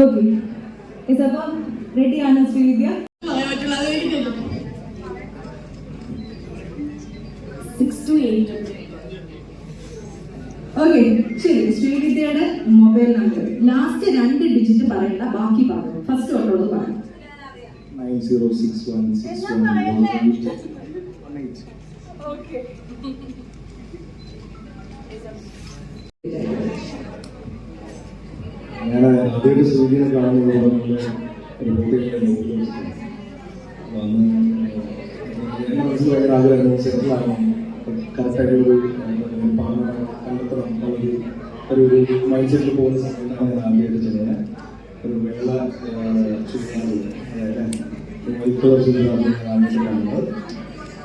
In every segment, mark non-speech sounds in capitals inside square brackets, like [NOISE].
Okay അപ്പം റെഡിയാണ് Srividya okay ശരി ശ്രീവിദ്യയുടെ മൊബൈൽ നമ്പർ ലാസ്റ്റ് രണ്ട് ഡിജിറ്റ് പറയണ്ട ബാക്കി പറയണം ഫസ്റ്റ് തൊട്ടുള്ളത് പറയാം. Nine zero six one six one one eight ഞാൻ ആദ്യമായിട്ട് സൂര്യനെ കാണുന്നത് ഒരു. അപ്പൊ അന്ന് എന്റെ മനസ്സിൽ ഭയങ്കര ആഗ്രഹം സെറ്റിലാകണം കറക്റ്റായിട്ട് ഒരു പാർട്ണർ കണ്ടെത്തണം. എന്നുള്ളൊരു ഒരു ഒരു മൈൻഡ് സെറ്റിൽ പോകുന്ന സമയത്താണ് ഞാൻ ആദ്യമായിട്ട് ഒരു വെള്ള ചുരിദാർ അതായത് വൈറ്റ് കളർ ചുരിദാർ ഞാൻ ആദ്യമായിട്ട് കാണുന്നത്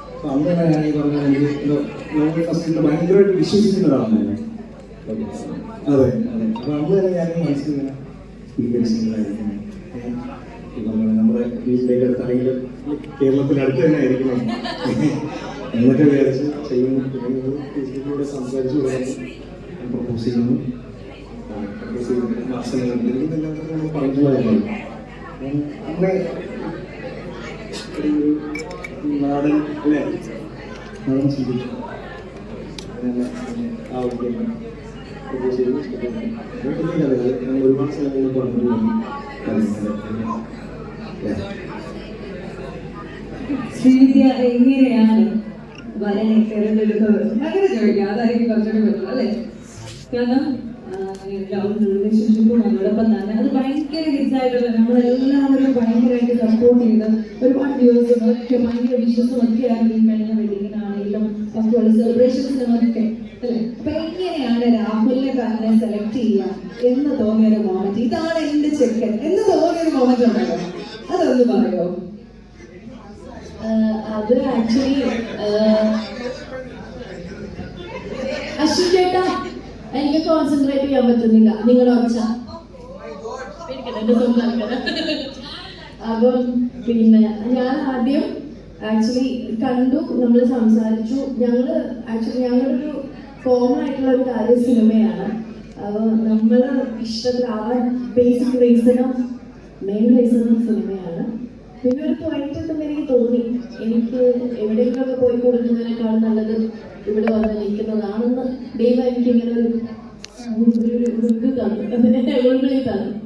അപ്പൊ അന്ന് ഞാൻ ഈ പറഞ്ഞ എന്തോ നോവൽ ഭയങ്കരമായിട്ട് വിശ്വസിക്കുന്ന ഒരാളാണ് അതെ അതെ. അപ്പൊ അന്ന് തന്നെ ഞാൻ മനസ്സിൽ ഇങ്ങനെ സ്വീകരിച്ചിട്ടുണ്ടായിരുന്നു നമ്മുടെ വീട്ടിലേക്ക് അടുത്താണെങ്കിൽ കേരളത്തിൽ അടുത്ത് തന്നെ ആയിരിക്കണം എന്നൊക്കെ വിചാരിച്ച് ചെയ്യുന്നു ഫേസ്ബുക്കിലൂടെ സംസാരിച്ചു പ്രപ്പോസ് ചെയ്യുന്നു പ്രപ്പോസ് ചെയ്തിട്ട് മാസങ്ങൾ പറഞ്ഞു അമ്മ ഒരു നാടൻ അല്ലേ നാടൻ അങ്ങനെ ആ ഓക്കെ പ്രപ്പോസ് ചെയ്തു ഇഷ്ടപ്പെട്ടു വീട്ടിലേക്ക് അതെ ഞങ്ങൾ ഒരുപാട് സ്ഥലങ്ങളിൽ പറഞ്ഞു ശ്രീവിദ്യ എങ്ങനെയാണ് വരനെ തിരഞ്ഞെടുത്തത്? അങ്ങനെ ചോദിക്കാം. അതായിരിക്കും കുറച്ചുകൂടി പറ്റും അല്ലേ? കാരണം റിലേഷൻഷിപ്പും നമ്മളൊപ്പം തന്നെ. അത് ഭയങ്കര ഹിറ്റായിട്ടുള്ള നമ്മളെല്ലാവരും ഭയങ്കരമായിട്ട് സപ്പോർട്ട് ചെയ്ത് ഒരുപാട് ദിവസം ഒക്കെ ഭയങ്കര വിശ്വസം ഒക്കെ ആയിരുന്നു കഴിഞ്ഞ വെഡിങ്ങിനാണെങ്കിലും ബാക്കിയുള്ള സെലിബ്രേഷൻസിനൊക്കെ അല്ലേ? അപ്പൊ എങ്ങനെയാണ് രാഹുലിനെ തന്നെ സെലക്ട് ചെയ്യാം എന്ന് തോന്നിയൊരു മോമെന്റ് ഇതാണ് എന്റെ ചെക്കൻ. എന്ന് തോന്നിയൊരു മോമെന്റ് ഉണ്ടല്ലോ. അതൊന്ന് പറയോ? അത് ആക്ച്വലി അശ്വിൻ ചേട്ടാ എനിക്ക് കോൺസെൻട്രേറ്റ് ചെയ്യാൻ പറ്റുന്നില്ല. നിങ്ങളുടെ ഒച്ച. അപ്പം പിന്നെ ഞാൻ ആദ്യം ആക്ച്വലി കണ്ടു നമ്മൾ സംസാരിച്ചു. ഞങ്ങൾ ആക്ച്വലി ഞങ്ങളൊരു കോമൺ ആയിട്ടുള്ള ഒരു കാര്യം സിനിമയാണ്. നമ്മൾ ഇഷ്ടത്തിലാവാൻ ബേസിക് റീസണും മെയിൻ റീസണും സിനിമയാണ്. പിന്നെ ഒരു പോയിന്റ് ഒന്നും എനിക്ക് തോന്നി. എനിക്ക് എവിടെയെങ്കിലുമൊക്കെ പോയി കൊടുക്കുന്നതിനേക്കാൾ നല്ലത് ഇവിടെ വന്ന് നിൽക്കുന്നതാണെന്ന് ദൈവം എനിക്ക് ഇങ്ങനെ ഒരു ഒരു- തന്നു. [LAUGHS] ഉൾവിളി തന്നു.